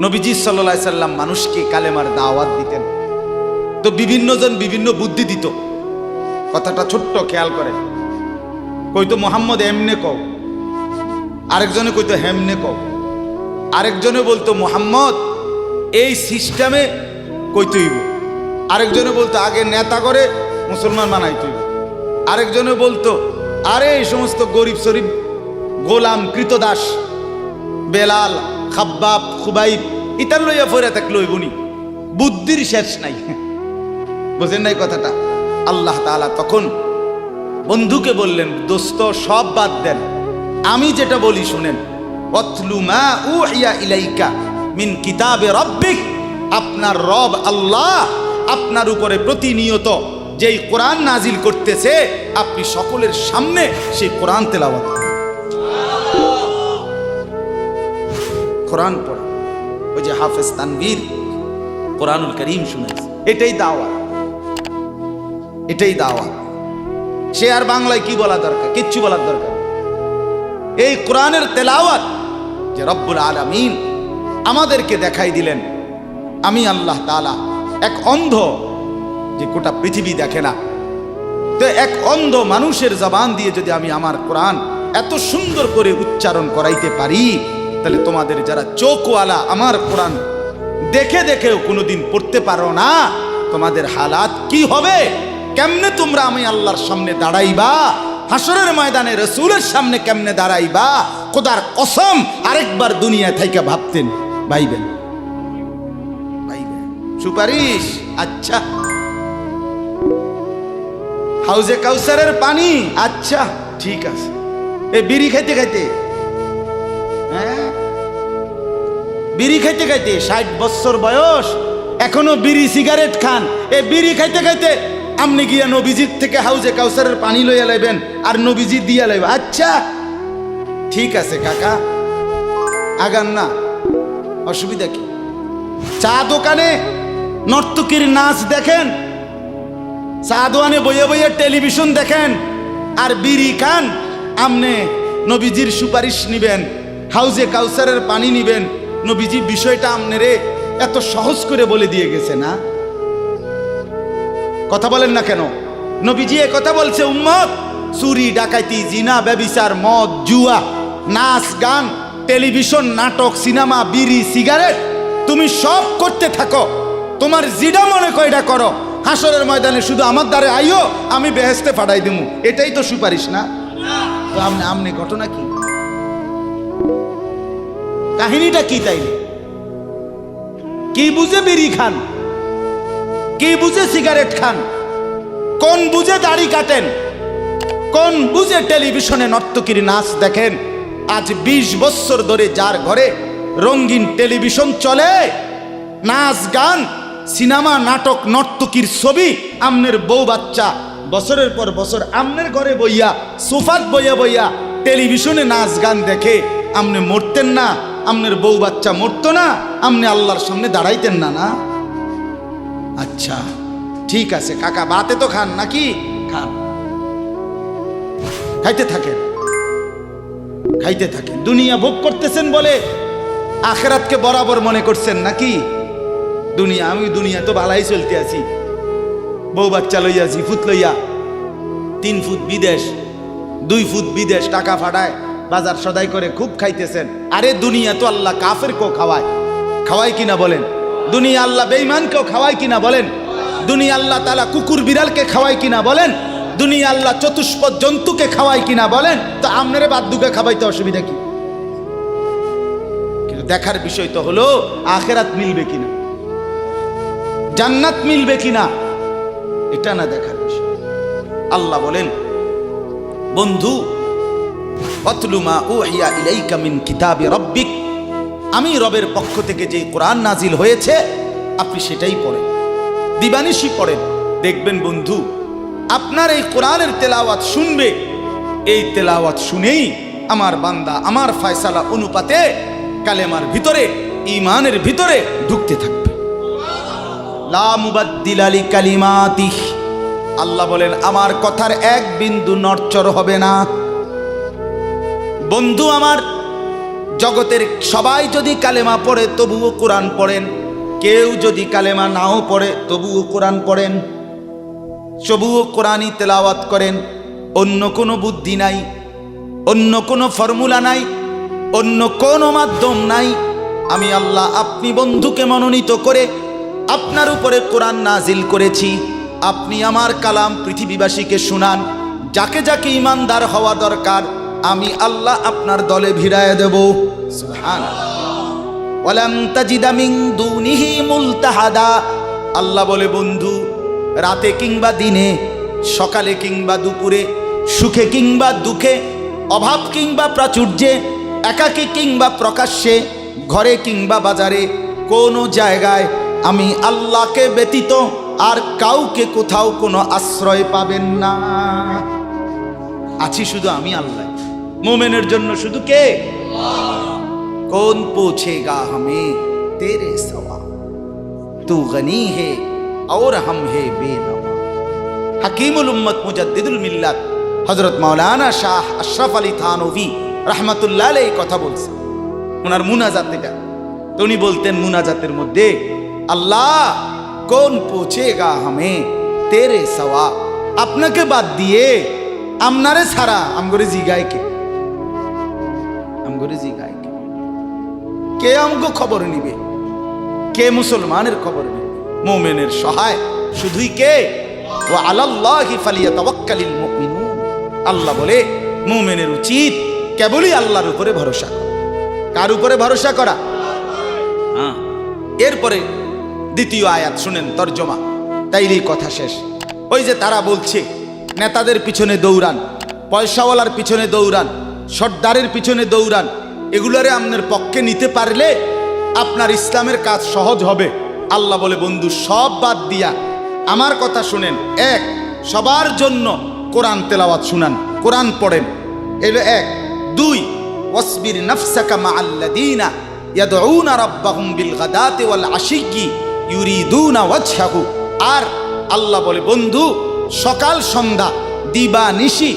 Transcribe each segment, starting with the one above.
নবীজি সাল্লা সাল্লাম মানুষকে কালেমার দাওয়াত দিতেন। তো বিভিন্নজন বিভিন্ন বুদ্ধি দিত। কথাটা ছোট্ট খেয়াল করেন। কইতো মোহাম্মদ এমনে কও। আরেকজনে কইতো হেমনে কও। আরেকজনে বলতো, মোহাম্মদ, এই সিস্টেমে কইতইব আরেকজনে বলতো, আগে নেতা করে মুসলমান বানাইতইব আরেকজনে বলতো, আরে এই সমস্ত গরিব শরীফ গোলাম কৃতদাস, বেলাল খাব্বাব, খুবাইব, ইতার লইয়া ফইরা থাক লইবনি। বুদ্ধির শেষ নাই। বুঝেন নাই কথাটা? আল্লাহ তাআলা তখন বন্ধুকে বললেন, দোস্ত, সব বাদ দেন। আমি যেটা বলি শুনেন। অতলু মা উহিয়া ইলাইকা মিন কিতাবে রব্বিক। আপনার রব আল্লাহ, আপনার উপরে প্রতিনিয়ত যেই কোরআন নাজিল করতেছে, আপনি সকলের সামনে সেই কোরআন তেলাওয়াত কোরআন পড়ে। ওই যে হাফেজ তানভীর কোরআনুল করিম শুনেছে। এটাই দাওয়াত এটাই দাওয়াত সে আর বাংলায় কি বলা দরকার? কিচ্ছু বলার দরকার এই কোরআনের তেলাওয়াত যে রব্বুল আলামিন আমাদেরকে দেখাই দিলেন, আমি আল্লাহ তাআলা, এক অন্ধ যে গোটা পৃথিবী দেখে না, তো এক অন্ধ মানুষের জবান দিয়ে যদি আমি আমার কোরআন এত সুন্দর করে উচ্চারণ করাইতে পারি তাহলে তোমাদের যারা চোখওয়ালা, আমার কোরআন দেখে দেখেও কোনোদিন পড়তে পারো না, তোমাদের হালাত কি হবে? কেমনে তোমরা আমি আল্লাহর সামনে দাঁড়াইবা? হাসরের ময়দানে রসুলের সামনে কেমনে দাঁড়াইবা? খোদার কসম, আরেকবার দুনিয়া থেকে ভাবতেন, ভাইবেন। সুপারিশ? আচ্ছা। হাউজে কাউসারের পানি? আচ্ছা ঠিক আছে। এ বিড়ি খাইতে খাইতে। হ্যাঁ? বিড়ি খাইতে খাইতে ষাট বছর বয়স, এখনও বিড়ি সিগারেট খান। এ বিড়ি খাইতে খাইতে আপনি গিয়া নবীজির থেকে হাউজে কাউসারের পানি লইয়া লাইবেন, আর নবীজি দিয়া লাইবেন আচ্ছা ঠিক আছে কাকা, আগান না, অসুবিধা কি? চা দোকানে নর্তকীর নাচ দেখেন, চা দোকানে বইয়ে বইয়ে টেলিভিশন দেখেন, আর বিড়ি খান, আমনে নবীজির সুপারিশ নিবেন, হাউজে কাউসারের পানি নিবেন নবীজি বিষয়টা আমনেরে এত সহজ করে বলে দিয়ে গেছে না? কথা বলেন না কেন? নবীজি এ কথা বলছে, উম্মত, চুরি ডাকাইতি জিনা, ব্যবিচার, মদ, জুয়া, নাচ, গান, টেলিভিশন, নাটক, সিনেমা, বিড়ি, সিগারেট, তুমি সব করতে থাকো। তোমার জিডা মনে কয়টা করো? হাসরের ময়দানে শুধু আমার দ্বারে আইও আমি বেহেস্তে ফাটাই দিমু। এটাই তো সুপারিশ না? তো আমনে ঘটনা কি? কাহিনীটা কি তাইলে? কি বুঝে বিড়ি খান? কি বুঝে সিগারেট খান? কোন বুঝে দাড়ি কাটেন? কোন বুঝে টেলিভিশনে নর্তকীর নাচ দেখেন? আজ ২০ বছর ধরে যার ঘরে রঙিন টেলিভিশন চলে, নাচ, গান, সিনেমা, নাটক, নর্তকীর ছবি, আমনের বউ বাচ্চা, বছরের পর বছর আমনের ঘরে বইয়া, সোফাত বইয়া বইয়া টেলিভিশনে নাচ, গান দেখে আমনে মরতেন না, আমনের বউ বাচ্চা মরতো না, আমনে আল্লাহর সামনে দাঁড়াইতেন না না? আচ্ছা ঠিক আছে, কাকা বাতে তো খান, নাকি? খান। খাইতে থাকেন। খাইতে থাকেন। দুনিয়া ভোগ করতেছেন বলে আখেরাতকে বরাবর মনে করছেন নাকি? দুনিয়া, আমি দুনিয়া তো ভালাই চলতে আছি। বউ বাচ্চা লইয়া ফুট লইয়া, তিন ফুট বিদেশ, দুই ফুট বিদেশ টাকা ফাটায়। বাজার সদাই করে খুব খাইতেছেন। আরে দুনিয়া তো আল্লাহ কাফের কেউ খাওয়ায়। খাওয়ায় কিনা বলেন? দুনিয়া আল্লাহ বেইমানকেও খাওয়ায় কিনা বলেন? দুনিয়া আল্লাহ তালা কুকুর বিড়ালকে খাওয়ায় কিনা বলেন? দুনিয়া আল্লাহ চতুষ্পদ জন্তুকে খাওয়ায় কিনা বলেন? তো আপনারে বাদ্যুকে খাওয়াইতে অসুবিধা কি? কিন্তু দেখার বিষয় তো হলো, আখেরাত মিলবে কিনা? জান্নাত মিলবে কিনা? এটা না দেখার বিষয়। আল্লাহ বলেন, বন্ধু মিন কিতাবে রব্বিক। আমি রবের পক্ষ থেকে যে কোরআন নাজিল হয়েছে, আপনি সেটাই পড়েন। দিবানিশি পড়েন। দেখবেন বন্ধু, আপনার এই কোরআনের তেলাওয়াত শুনবে। এই তেলাওয়াত শুনেই আমার বান্দা আমার ফয়সালা অনুপাতে কালেমার ভিতরে ইমানের ভিতরে ঢুকতে থাকবে। আল্লাহ বলেন, আমার কথার এক বিন্দু নড়চড় হবে না। বন্ধু আমার, জগতের সবাই যদি কালেমা পড়ে, তবুও কোরআন পড়েন। কেউ যদি কালেমা নাও পড়ে, তবুও কোরআন পড়েন। তবুও কোরআনই তেলাওয়াত করেন। অন্য কোনো বুদ্ধি নাই, অন্য কোনো ফর্মুলা নাই, অন্য কোনো মাধ্যম নাই। আমি আল্লাহ আপনি বন্ধুকে মনোনীত করে আপনার উপরে কোরআন নাজিল করেছি। আপনি আমার কালাম পৃথিবীবাসীকে শুনান। যাকে যাকে ইমানদার হওয়া দরকার আমি আল্লাহ আপনার দলে ভিড়ায় দেব। আল্লাহ বলে, বন্ধু, রাতে কিংবা দিনে, সকালে কিংবা দুপুরে, সুখে কিংবা দুঃখে, অভাব কিংবা প্রাচুর্যে, একাকী কিংবা প্রকাশ্যে, ঘরে কিংবা বাজারে, কোনো জায়গায় আমি আল্লাহকে ব্যতীত আর কাউকে কোথাও কোনো আশ্রয় পাবেন না। আছি শুধু আমি আল্লাহ। মোমেনের জন্য শুধু কে कौन पूछेगा हमें तेरे सवा तू गनी है और हम है बेनवा हकीमुल उम्मत मुजद्दिदुल मिल्लत হজরত মাওলানা শাহ আশরাফ আলী থানভি রহমতুল্লাহ এই কথা বলছে ওনার মুনাজাত এটা তো উনি বলতেন মুনাজাতের মধ্যে আল্লাহ কোন পৌঁছেগা হামে তেরে সওয়া আপনাকে বাদ দিয়ে আমনারে ছাড়া আমগরে জিগায় কে কে? খবর নিবে? কে মুসলমানের খবর মোমেনের সহায় শুধুই কে? ও আল্লাহ বলে, মুমিনের উচিত কেবলই আল্লাহর উপরে ভরসা করা। কার উপরে ভরসা করা? হ্যাঁ। এরপরে দ্বিতীয় আয়াত শুনেন, তর্জমা। তাইলেই কথা শেষ। ওই যে তারা বলছে, নেতাদের পিছনে দৌড়ান, পয়সাওয়ালার পিছনে দৌড়ান সর্দারের পিছনে দৌড়ান। এগুলারে আপনার পক্ষে নিতে পারলে আপনার ইসলামের কাজ সহজ হবে। আল্লাহ বলে, বন্ধু, সব বাদ দিয়া। আমার কথা শুনেন। এক, সবার জন্য কোরআন তেলাওয়াত শুনান। কোরআন পড়েন। এলো এক। দুই, ওয়াসবির নাফসাকা মা আল্লাদিনা ইয়াদউনা রাব্বাহুম বিল গাদাতি ওয়াল আশিকি ইউরিদুনা ওয়াজহাহু। আর আল্লাহ বলে, বন্ধু, সকাল সন্ধ্যা দিবা নিশি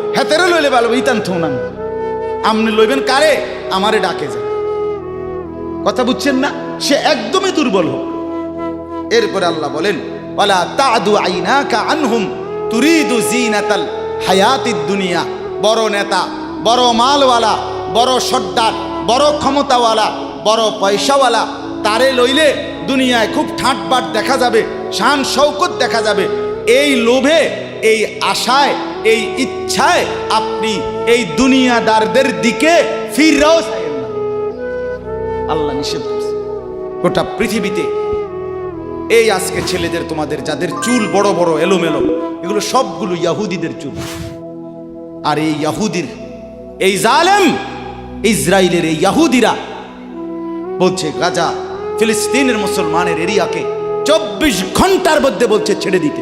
হেতেরে লইলে ভালো, ইতান থৌনান আপনি লইবেন কারে? আমারে ডাকে যে কথা বুঝছেন না? সে একদমই দুর্বল হোক। এরপরে আল্লাহ বলেন, ওয়ালা তাদু আইনাকা আনহুম তুরিদু জিনাতাল হায়াতিদ দুনিয়া। বড় নেতা, বড় মালওয়ালা, বড় সর্দার, বড় ক্ষমতাওয়ালা, বড় পয়সাওয়ালা, তারে লইলে দুনিয়ায় খুব ঠাটবাট দেখা যাবে, শান শৌকত দেখা যাবে। এই লোভে এই আশায়, এই ইচ্ছায় আপনি এই দুনিয়াদারদের দিকে না। আল্লাহ নিষেধ করছে। গোটা পৃথিবীতে এই আজকে ছেলেদের, তোমাদের যাদের চুল বড় বড়, এলোমেলো, এগুলো সবগুলো ইয়াহুদিদের চুল। আর এই ইয়াহুদির, এই জালেম ইসরায়েলের এই ইয়াহুদিরা বলছে, গাজা ফিলিস্তিনের মুসলমানের এরিয়াকে চব্বিশ ঘণ্টার মধ্যে বলছে ছেড়ে দিতে।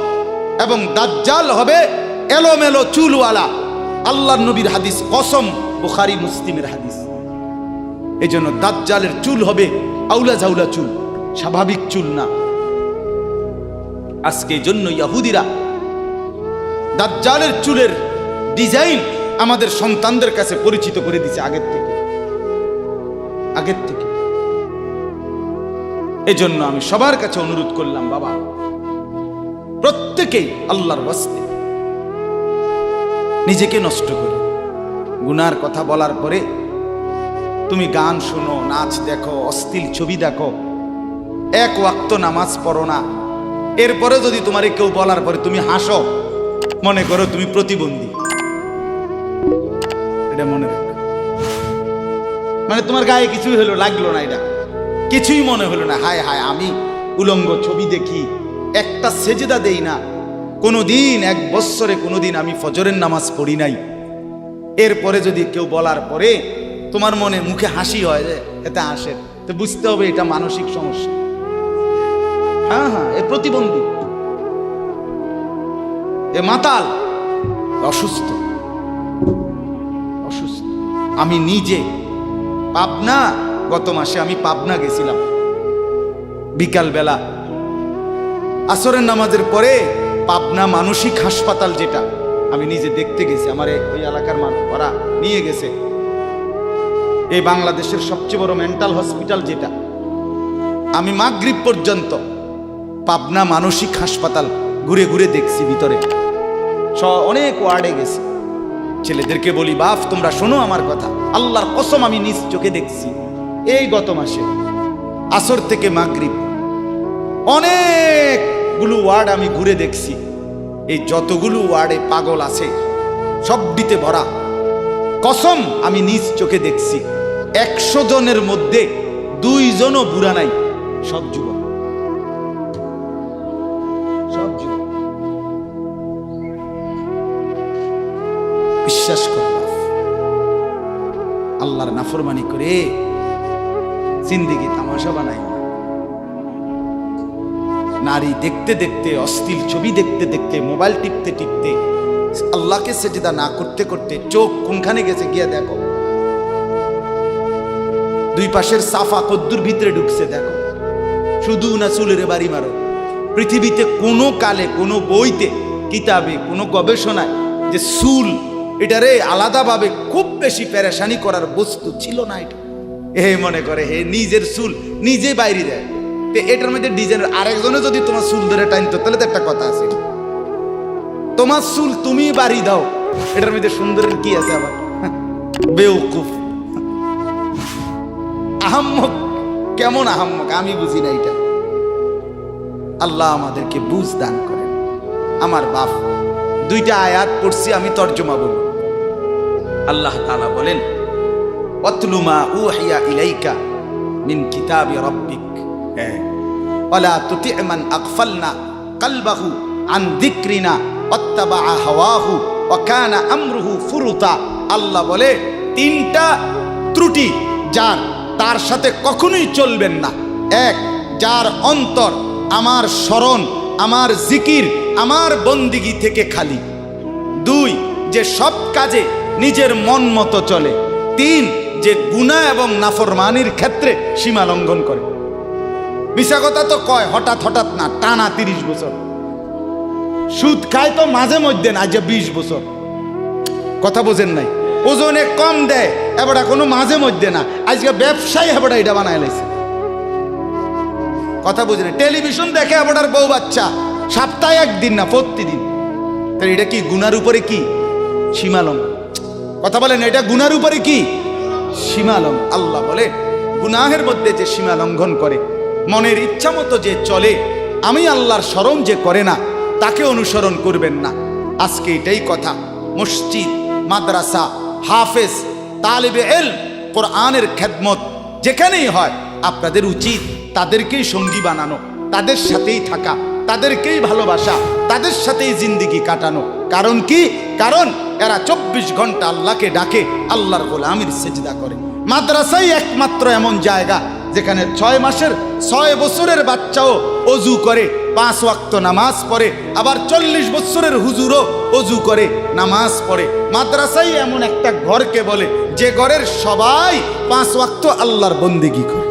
এবং দাজ্জাল হবে এলোমেলো চুলওয়ালা। আল্লাহ নবীর হাদিস কসম, বুখারি, মুসলিমের হাদিস। এই জন্য দাজ্জালের চুল হবে আউলা জাউলা চুল, স্বাভাবিক চুল না। আজকে জন্য ইয়াহুদিরা দাজ্জালের চুলের ডিজাইন আমাদের সন্তানদের কাছে পরিচিত করে দিছে আগের থেকে। আগের থেকে। এজন্য আমি সবার কাছে অনুরোধ করলাম, বাবা প্রত্যেকেই আল্লাহর বাস্তে নিজেকে নষ্ট করে। গুনার কথা বলার পরে তুমি গান শুনো, নাচ দেখো, অশ্লীল ছবি দেখো, এক ওয়াক্ত নামাজ পড়ো না। এরপরে যদি তোমার কেউ বলার পরে তুমি হাসো, মনে করো তুমি প্রতিবন্ধী। এটা মনে মানে তোমার গায়ে কিছুই হলো, লাগল না এটা। কিছুই মনে হলো না। হায় হায়, আমি উলঙ্গ ছবি দেখি, একটা সেজেদা দেই না। কোনোদিন, এক বৎসরে কোনোদিন আমি ফজরের নামাজ পড়ি নাই। এরপরে যদি কেউ বলার পরে তোমার মনে মুখে হাসি হয় যে এতে হাসে তো বুঝতে হবে এটা মানসিক সমস্যা। হ্যাঁ হ্যাঁ এ প্রতিবন্ধী। এ মাতাল। অসুস্থ। অসুস্থ। আমি নিজে। পাবনা, গত মাসে আমি পাবনা গেছিলাম। বিকালবেলা। আসরের নামাজের পরে পাবনা মানসিক হাসপাতাল যেটা, আমি নিজে দেখতে গেছি। আমার ওই এলাকার মানুষ, ওরা নিয়ে গেছে। এই বাংলাদেশের সবচেয়ে বড় মেন্টাল হসপিটাল যেটা। আমি মাগরিব পর্যন্ত পাবনা মানসিক হাসপাতাল ঘুরে ঘুরে দেখছি ভিতরে। স অনেক ওয়ার্ডে গেছি। ছেলেদেরকে বলি বাপ তোমরা শোনো আমার কথা। আল্লাহর কসম, আমি নিজ চোখে দেখছি। এই গত মাসে আসর থেকে মাগরিব। অনেকগুলো ওয়ার্ড আমি ঘুরে দেখছি, এই যতগুলো ওয়ার্ডে পাগল আছে, সবটিতে ভরা। কসম আমি নিজ চোখে দেখছি, একশো জনের মধ্যে দুইজনও বুড়া নাই, সব যুবক। সব যুবক। বিশ্বাস কর আল্লাহর নাফরমানি করে জিন্দিগি তামাশা বানাই। নারী দেখতে দেখতে অস্থির ছবি দেখতে দেখতে, মোবাইল টিপতে টিপতে, আল্লাহকে সেজদা না করতে করতে চোখ কোনখানে গেছে গিয়ে দেখো। দুই পাশের সাফা কদ্দুর ভিতরে ঢুকছে দেখো। শুধু না চুলের বাড়ি মারো। পৃথিবীতে কোনো কালে, কোনো বইতে, কিতাবে, কোনো গবেষণায় যে চুল এটারে আলাদাভাবে খুব বেশি পেরেশানি করার বস্তু ছিল না এটা। হে মনে করে, হে নিজের চুল নিজে বাইরে দেয়। এটার মধ্যে ডিজাইনের আরেকজনে যদি তোমার চুল ধরে টাইনতো তাহলে তো একটা কথা আছে। তোমার চুল তুমি বাড়ি দাও। এটার মধ্যে সুন্দরের কি আছে আবার? বেউকুফ। আহাম্মক, কেমন আহাম্মক? আমি বুঝি না এটা। আল্লাহ আমাদেরকে বুঝ দান করেন। আমার বাপ, দুইটা আয়াত পড়ছি, আমি তর্জমা বলব। আল্লাহ তাআলা বলেন অতলুমা উহিয়া ইলাইকা মিন কিতাবি রাব্বিক। হ্যাঁ ওয়ালা তুতি' মান আগফালনা কলবাহু আন যিকরিনা ওয়াত্তাবা হাওয়াহু ওয়া কানা আমরুহু ফুরুতা আল্লাহ বলে, তিনটা ত্রুটি যার, তার সাথে কখনোই চলবেন না। এক, যার অন্তর আমার স্মরণ, আমার জিকির, আমার বন্দিগি থেকে খালি। দুই, যে সব কাজে নিজের মন মতো চলে। তিন, যে গুণা এবং নাফরমানির ক্ষেত্রে সীমা লঙ্ঘন করে। মিশা কথা তো কয়, হঠাৎ হঠাৎ না, টানা তিরিশ বছর। সুদ খায় তো মাঝে মধ্যে না যে বিশ বছর। কথা বোঝেন নাই। ওজনে কম দেয়, এবারে কোনো মাঝে মধ্যে না। আজকে ব্যবসায়ী হেবড়া এটা বানায় লাইছে কথা বুঝেন টেলিভিশন দেখে আপনার বউ বাচ্চা। সপ্তাহে একদিন না, প্রতিদিন। তাহলে এটা কি, গুনার উপরে কি? সীমালম কথা বলেন এটা গুনার উপরে কি? সীমালম আল্লাহ বলে, গুনাহের মধ্যে যে সীমা লঙ্ঘন করে মনের ইচ্ছা মতো যে চলে, আমি আল্লাহর স্মরণ যে করে না, তাকে অনুসরণ করবেন না। আজকে এটাই কথা। মসজিদ, মাদ্রাসা, হাফেজ, তালিবে এল কোরআনের খেদমত যেখানেই হয়, আপনাদের উচিত তাদেরকেই সঙ্গী বানানো, তাদের সাথেই থাকা, তাদেরকেই ভালোবাসা, তাদের সাথেই জিন্দিগি কাটানো। কারণ কি? কারণ এরা চব্বিশ ঘণ্টা আল্লাহকে ডাকে, আল্লাহর গোলামির সেজদা করে। মাদ্রাসাই একমাত্র এমন জায়গা যেখানে ছয় মাসের ছয় বছরের বাচ্চাও অজু করে, পাঁচ ওয়াক্ত নামাজ পড়ে, আবার চল্লিশ বছরের হুজুরও অজু করে, নামাজ পড়ে। মাদ্রাসাই এমন একটা ঘরকে বলে, যে ঘরের সবাই পাঁচ ওয়াক্ত আল্লাহর বন্দিগি করে।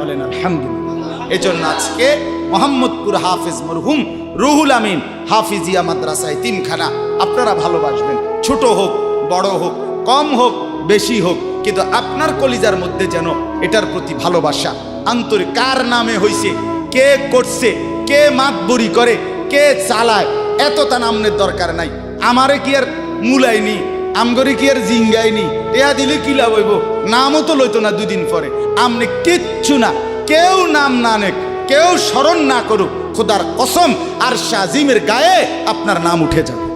বলেন, আলহামদুলিল্লাহ। এজন্য আজকে মোহাম্মদপুর হাফিজ মরহুম রুহুল আমিন হাফিজিয়া মাদ্রাসায় তিনখানা। আপনারা ভালোবাসবেন, ছোট হোক, বড় হোক, কম হোক, বেশি হোক কিন্তু আপনার কলিজার মধ্যে যেন এটার প্রতি ভালোবাসা। আন্তরিক কার নামে হইছে? কে করছে? কে মাতবরি করে? কে চালায়? এত তা নামনের দরকার নাই। আমারে কি আর মূলায়নি? আমগরে কি আর জিঙ্গাইনি টেয়া দিলে কি লাভ হইব? নামও তো লইতো না দুদিন পরে। আমনে কিচ্ছু না। কেউ নাম না নেক। কেউ স্মরণ না করুক। খোদার কসম আর শাজিমের গায়ে আপনার নাম উঠে যাবে।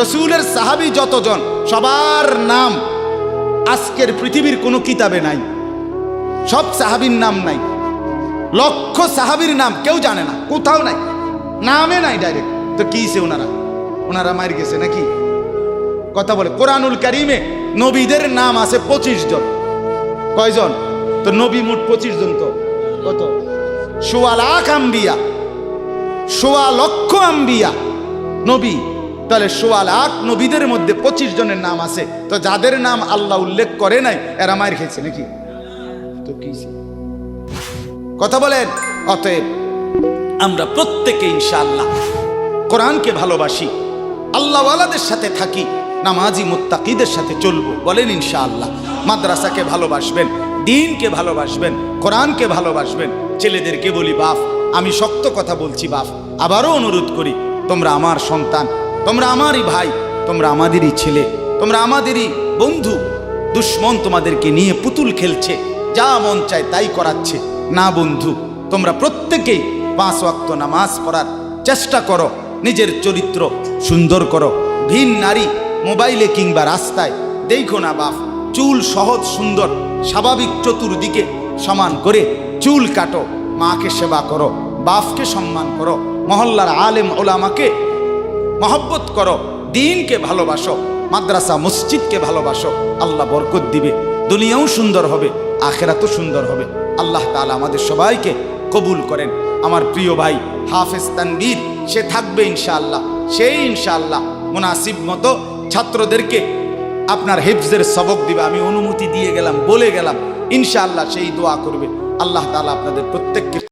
রসুলের সাহাবি যতজন সবার নাম আজকের পৃথিবীর কোনো কিতাবে নাই। সব সাহাবির নাম নাই। লক্ষ সাহাবির নাম, কেউ জানে না, কোথাও নাই। নামে নাই ডাইরেক্ট তো কিছে ওনারা? ওনারা মার গেছে নাকি? কথা বলে, কোরআনুল কারিমে নবীদের নাম আছে পঁচিশ জন। কয়জন? তো নবী মোট পঁচিশ জন তো। কত? সোয়া লাখ আম্বিয়া। সোয়া লক্ষ আম্বিয়া। নবী। তাহলে সোয়া লাখ নবীদের মধ্যে পঁচিশ জনের নাম আছে। তো যাদের নাম আল্লাহ উল্লেখ করে নাই, এরা মায়ের খেয়েছে নাকি? তো কি কথা বলেন, অতএব আমরা প্রত্যেকে ইনশাআল্লাহ কোরআনকে ভালোবাসি, আল্লাহওয়ালাদের সাথে থাকি, নামাজি মুত্তাকিদের সাথে চলবো, বলেন ইনশাআল্লাহ। মাদ্রাসাকে ভালোবাসবেন, দিনকে ভালোবাসবেন, কোরআনকে ভালোবাসবেন, ছেলেদেরকে বলি, বাপ, আমি শক্ত কথা বলছি, বাপ, আবারও অনুরোধ করি, তোমরা আমার সন্তান তোমরা আমারই ভাই, তোমরা আমাদেরই ছেলে, তোমরা আমাদেরই বন্ধু। দুশ্মন তোমাদেরকে নিয়ে পুতুল খেলছে, যা মন চায় তাই করাচ্ছে। না বন্ধু, তোমরা প্রত্যেকেই পাঁচ ওয়াক্ত নামাজ পড়ার চেষ্টা করো, নিজের চরিত্র সুন্দর করো। ভিন নারী মোবাইলে কিংবা রাস্তায়, দেখো না বাপ, চুল সহজ সুন্দর, স্বাভাবিক চতুর্দিকে সমান করে চুল কাটো, মাকে সেবা করো, বাপকে সম্মান করো। মহল্লার আলেম ওলামাকে মহব্বত করো, দিনকে ভালোবাসো, মাদ্রাসা, মসজিদকে ভালোবাসো। আল্লাহ বরকত দিবে, দুনিয়াও সুন্দর হবে, আখেরাতও সুন্দর হবে। আল্লাহ তাআলা আমাদের সবাইকে কবুল করেন। আমার প্রিয় ভাই হাফেজ তানবীর সে থাকবে ইনশাআল্লাহ সেই ইনশাআল্লাহ মুনাসিব মতো ছাত্রদেরকে আপনার হেফজের সবক দিবে। আমি অনুমতি দিয়ে গেলাম, বলে গেলাম, ইনশাআল্লাহ সেই দোয়া করবে। আল্লাহ তাআলা আপনাদের প্রত্যেককে